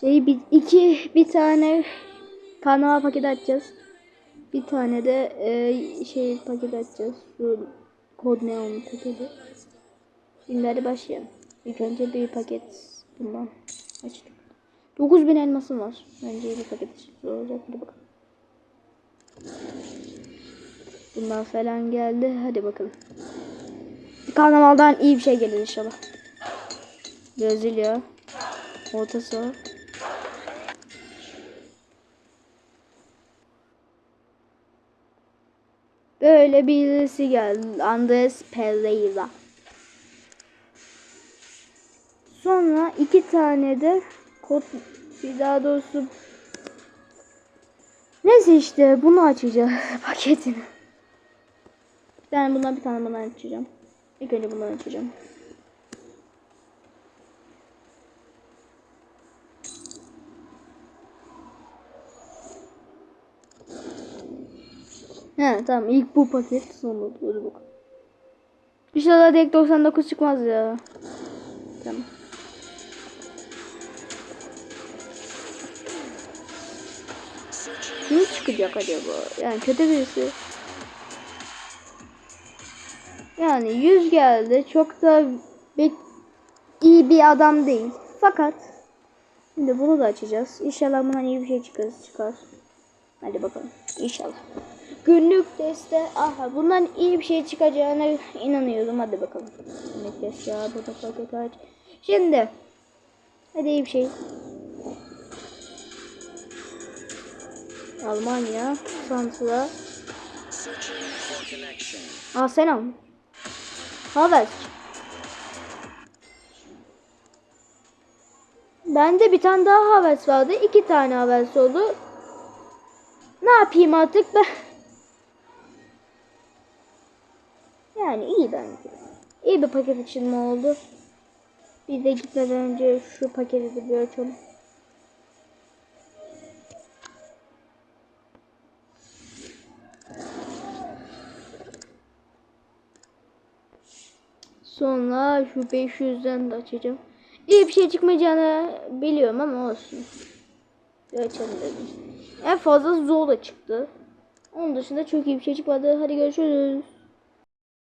Şey bir iki bir tane karnaval paketi açacağız. Bir tane de e, şey paket açacağız. Şu kod neon paketi. Şimdi hadi başlayalım. İlk önce bir paket bundan açtık. 9000 elmasım var. Bence bir paket olacak. Hadi bakalım. Bundan falan geldi. Hadi bakalım. Karnavaldan iyi bir şey gelir inşallah. Brezilya. Orta Böyle birisi geldi. Andres Pereira. Sonra iki tane de kod daha doğrusu Neyse işte bunu açacağız paketini. Bir tane bundan bir tane bundan açacağım. İlk önce bundan açacağım. He tamam ilk bu paket sonra hadi bakalım. İnşallah direkt 99 çıkmaz ya. Tamam. Ne çıkacak acaba? Yani kötü birisi. Yani 100 geldi. Çok da bir, iyi bir adam değil. Fakat şimdi bunu da açacağız. İnşallah bundan iyi bir şey çıkar. çıkar. Hadi bakalım. İnşallah. Günlük deste. Aha bundan iyi bir şey çıkacağına inanıyorum. Hadi bakalım. Günlük deste ya. Bu da paket aç. Şimdi. Hadi iyi bir şey. Almanya. Santra. Aa selam. Haber. Bende bir tane daha havas vardı. iki tane havas oldu. Ne yapayım artık ben? Yani iyi bence. İyi bir paket açılma oldu. Bir de gitmeden önce şu paketi de bir açalım. Sonra şu 500'den de açacağım. İyi bir şey çıkmayacağını biliyorum ama olsun. Bir açalım dedim. En fazla Zola çıktı. Onun dışında çok iyi bir şey çıkmadı. Hadi görüşürüz.